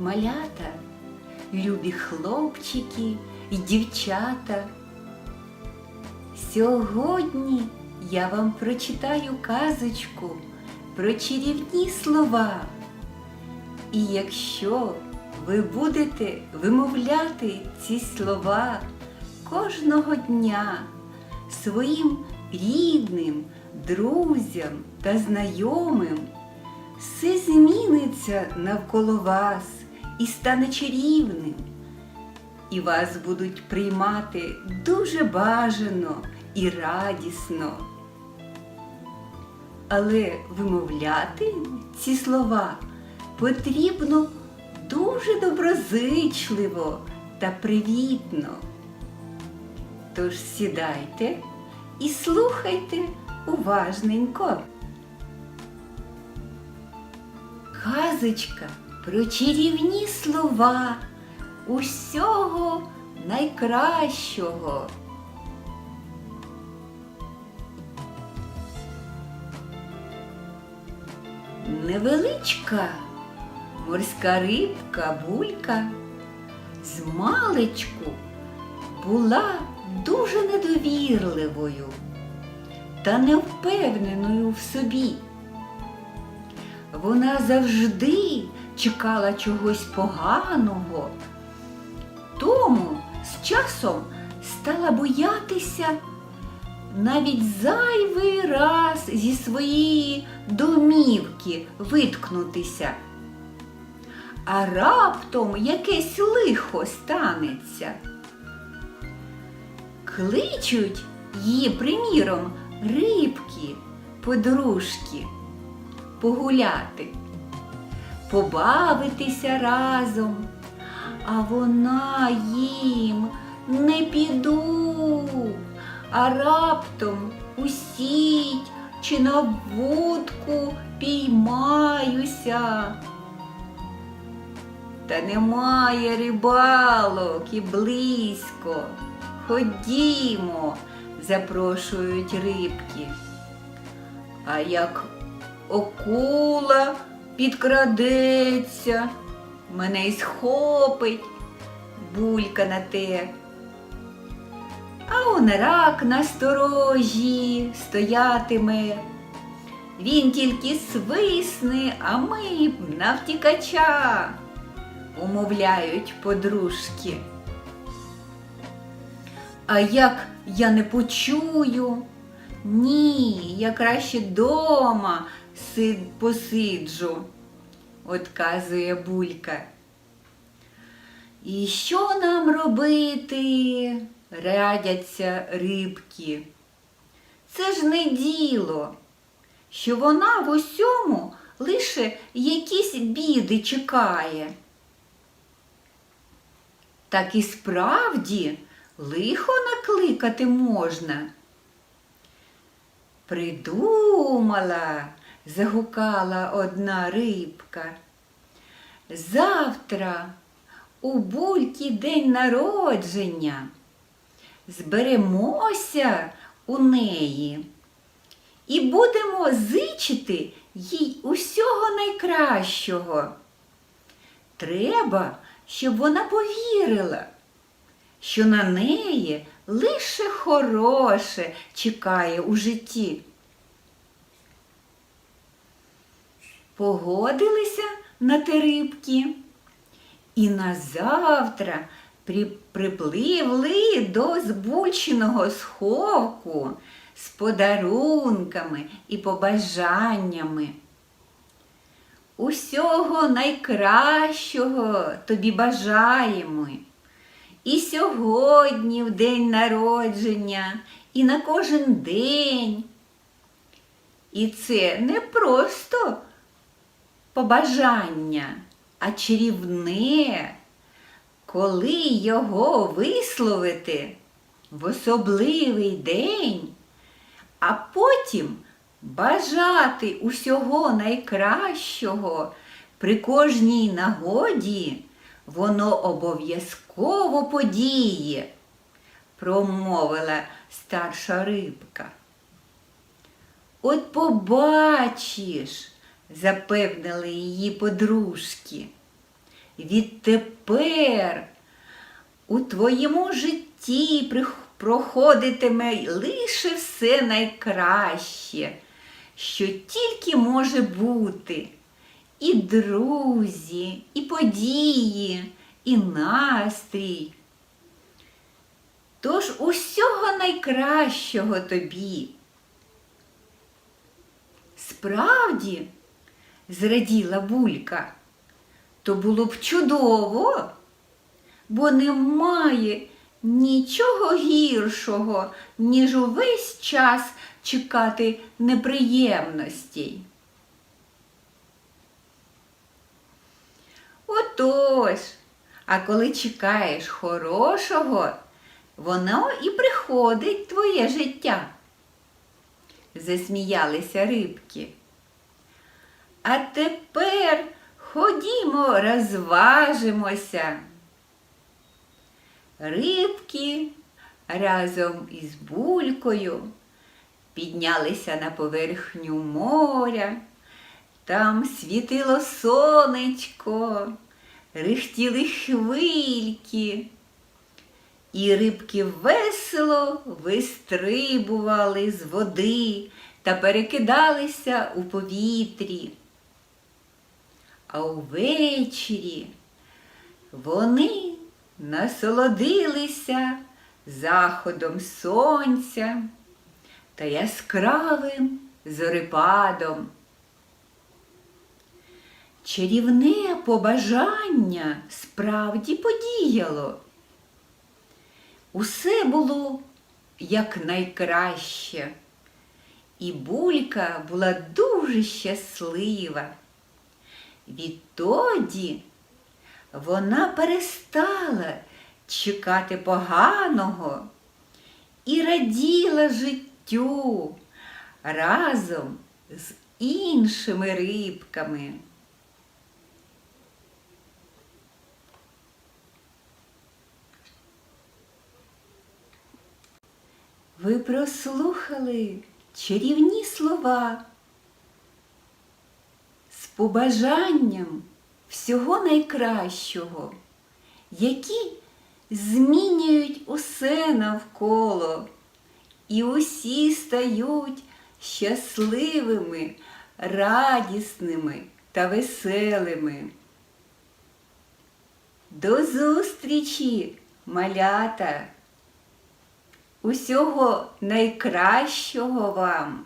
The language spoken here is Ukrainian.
малята, любі хлопчики і дівчата. Сьогодні я вам прочитаю казочку про чарівні слова. І якщо ви будете вимовляти ці слова кожного дня своїм рідним, друзям та знайомим, все зміниться навколо вас і стане чарівним. І вас будуть приймати дуже бажано і радісно. Але вимовляти ці слова потрібно дуже доброзичливо та привітно. Тож сідайте і слухайте уважненько. Казочка про чарівні слова усього найкращого. Невеличка морська рибка булька з маличку була дуже недовірливою та невпевненою в собі. Вона завжди чекала чогось поганого, тому з часом стала боятися навіть зайвий раз зі своєї домівки виткнутися. А раптом якесь лихо станеться. Кличуть її, приміром, рибки, подружки, погуляти, побавитися разом, а вона їм не піду, а раптом у сіть чи на вудку піймаюся. Та немає рибалок і близько. Ходімо, запрошують рибки. А як окула підкрадеться, мене й схопить булька на те. А он рак на сторожі стоятиме. Він тільки свисне, а ми б навтікача, умовляють подружки. А як я не почую? Ні, я краще дома посиджу, отказує булька. І що нам робити? радяться рибки. Це ж не діло, що вона в усьому лише якісь біди чекає. Так і справді лихо накликати можна. Придумала, загукала одна рибка. Завтра у бульки день народження. Зберемося у неї і будемо зичити їй усього найкращого. Треба, щоб вона повірила, що на неї лише хороше чекає у житті. Погодилися на те рибки і на завтра при- припливли до збученого сховку з подарунками і побажаннями. Усього найкращого тобі бажаємо. І сьогодні, в день народження, і на кожен день. І це не просто побажання, а чарівне, коли його висловити в особливий день, а потім бажати усього найкращого при кожній нагоді, воно обов'язково подіє, промовила старша рибка. От побачиш, запевнили її подружки. відтепер у твоєму житті проходитиме лише все найкраще, що тільки може бути. І друзі, і події, і настрій. Тож усього найкращого тобі. Справді, зраділа булька, то було б чудово, бо немає нічого гіршого, ніж увесь час чекати неприємностей. Отож, а коли чекаєш хорошого, воно і приходить твоє життя. Засміялися рибки. А тепер ходімо, розважимося. Рибки разом із булькою піднялися на поверхню моря. Там світило сонечко, рихтіли хвильки, і рибки весело вистрибували з води та перекидалися у повітрі. А увечері вони насолодилися заходом сонця та яскравим зорепадом. Чарівне побажання справді подіяло. Усе було якнайкраще, і булька була дуже щаслива. Відтоді вона перестала чекати поганого і раділа життю разом з іншими рибками. Ви прослухали чарівні слова з побажанням всього найкращого, які змінюють усе навколо, і усі стають щасливими, радісними та веселими. До зустрічі, малята! Усього найкращого вам!